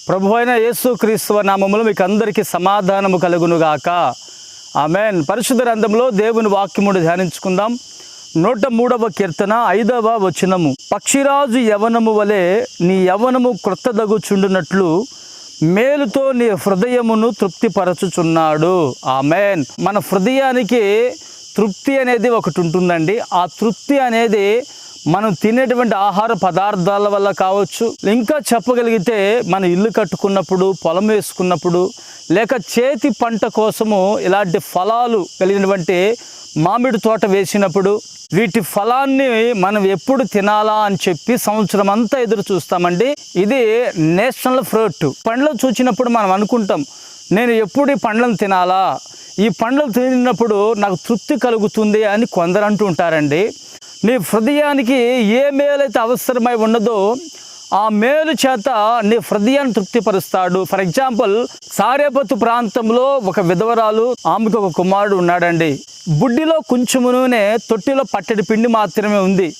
ప్రభు అయిన యేసు క్రీస్తువ నామములు మీకు అందరికీ సమాధానము కలుగునుగాక. ఆమెన్. పరిశుద్ధ గ్రంథంలో దేవుని వాక్యముడు ధ్యానించుకుందాం. నూట మూడవ కీర్తన ఐదవ వచనము. పక్షిరాజు యవనము వలె నీ యవనము క్రొత్తదగుచుండునట్లు మేలుతో నీ హృదయమును తృప్తిపరచుచున్నాడు. ఆమెన్. మన హృదయానికి తృప్తి అనేది ఒకటి ఉంటుందండి ఆ తృప్తి అనేది మనం తినేటువంటి ఆహార పదార్థాల వల్ల కావచ్చు ఇంకా చెప్పగలిగితే మన ఇల్లు కట్టుకున్నప్పుడు పొలం వేసుకున్నప్పుడు లేక చేతి పంట కోసము ఇలాంటి ఫలాలు కలిగినటువంటి మామిడి తోట వేసినప్పుడు వీటి ఫలాన్ని మనం ఎప్పుడు తినాలా అని చెప్పి సంవత్సరం అంతా ఎదురు చూస్తామండి. ఇది నేషనల్ ఫ్రూట్. పండ్లు చూసినప్పుడు మనం అనుకుంటాం నేను ఎప్పుడు ఈ పండ్లను తినాలా? ఈ పండ్లు తిన్నప్పుడు నాకు తృప్తి కలుగుతుంది అని కొందరు అంటూ ఉంటారండి. నీ హృదయానికి ఏ మేలైతే అవసరమై ఉన్నదో ఆ మేలు చేత నీ హృదయాన్ని తృప్తిపరుస్తాడు. ఫర్ ఎగ్జాంపుల్ సారేపత్తు ప్రాంతంలో ఒక విధవరాలు ఆమెకు ఒక కుమారుడు ఉన్నాడండి. బుడ్డిలో కొంచెము నూనె తొట్టిలో పట్టడి పిండి మాత్రమే ఉంది.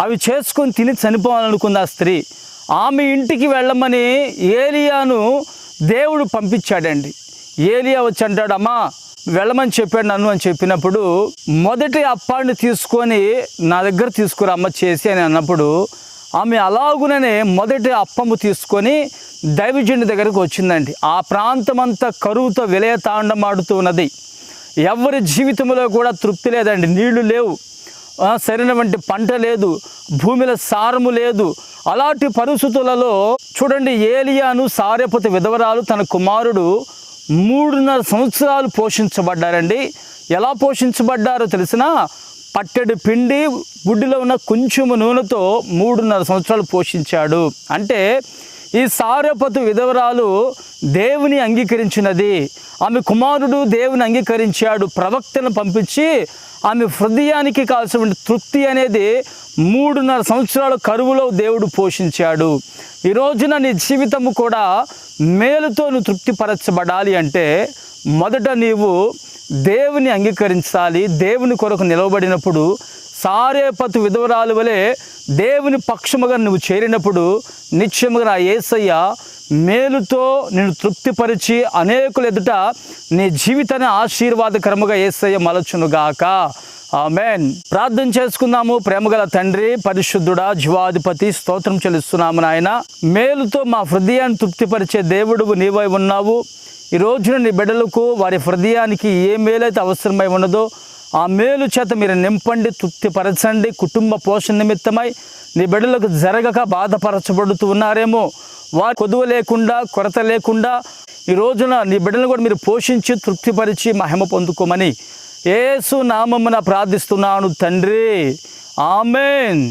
అవి చేసుకొని తిని చనిపోవాలనుకుంది ఆ స్త్రీ. ఆమె ఇంటికి వెళ్ళమని ఏలియాను దేవుడు పంపించాడండి. ఏలియా వచ్చి అంటాడు అమ్మా వెళ్ళమని చెప్పాడు నన్ను అని చెప్పినప్పుడు మొదటి అప్పాన్ని తీసుకొని నా దగ్గర తీసుకురా అమ్మ చేసి అని అన్నప్పుడు ఆమె అలాగుననే మొదటి అప్పము తీసుకొని దైవజనుడి దగ్గరకు వచ్చిందండి. ఆ ప్రాంతం అంతా కరువుతో విలయ తాండమాడుతూ ఉన్నది. ఎవరి జీవితంలో కూడా తృప్తి లేదండి. నీళ్ళు లేవు. సరైనటువంటి పంట లేదు. భూమిలో సారము లేదు. అలాంటి పరిస్థితులలో చూడండి ఏలియాను సారేపతి విధవరాలు తన కుమారుడు మూడున్నర సంవత్సరాలు పోషించబడ్డారండి. ఎలా పోషించబడ్డారో తెలిసిన పట్టెడు పిండి గుడ్డిలో ఉన్న కొంచెము నూనెతో మూడున్నర సంవత్సరాలు పోషించాడు. అంటే ఈ సారపతు విధవరాలు దేవుని అంగీకరించినది. ఆమె కుమారుడు దేవుని అంగీకరించాడు. ప్రవక్తను పంపించి ఆమె హృదయానికి కావాల్సిన తృప్తి అనేది మూడున్నర సంవత్సరాల కరువులో దేవుడు పోషించాడు. ఈ రోజున నీ జీవితము కూడా మేలుతో నువ్వు తృప్తిపరచబడాలి అంటే మొదట నీవు దేవుని అంగీకరించాలి. దేవుని కొరకు నిలవబడినప్పుడు సారేపతు విధవరాలు వలె దేవుని పక్షముగా నువ్వు చేరినప్పుడు నిత్యముగా నా ఏసయ్య మేలుతో నేను తృప్తిపరిచి అనేకులు ఎదుట నీ జీవితాన్ని ఆశీర్వాదకరముగా ఏసయ్య మలచునుగాక ఆమెన్. ప్రార్థన చేసుకుందాము. ప్రేమగల తండ్రి పరిశుద్ధుడా జీవాధిపతి స్తోత్రం చెల్లిస్తున్నాము నాయన. మేలుతో మా హృదయాన్ని తృప్తిపరిచే దేవుడు నీవై ఉన్నావు. ఈ రోజున నీ బిడ్డలకు వారి హృదయానికి ఏ మేలైతే అవసరమై ఉన్నదో ఆ మేలు చేత మీరు నింపండి తృప్తిపరచండి. కుటుంబ పోషణ నిమిత్తమై నీ బిడ్డలకు జరగక బాధపరచబడుతూ ఉన్నారేమో. వారి కొదువ లేకుండా కొరత లేకుండా ఈ రోజున నీ బిడ్డలను కూడా మీరు పోషించి తృప్తిపరిచి మహిమ పొందుకోమని ఏసు నామమున ప్రార్థిస్తున్నాను తండ్రి. ఆమెన్.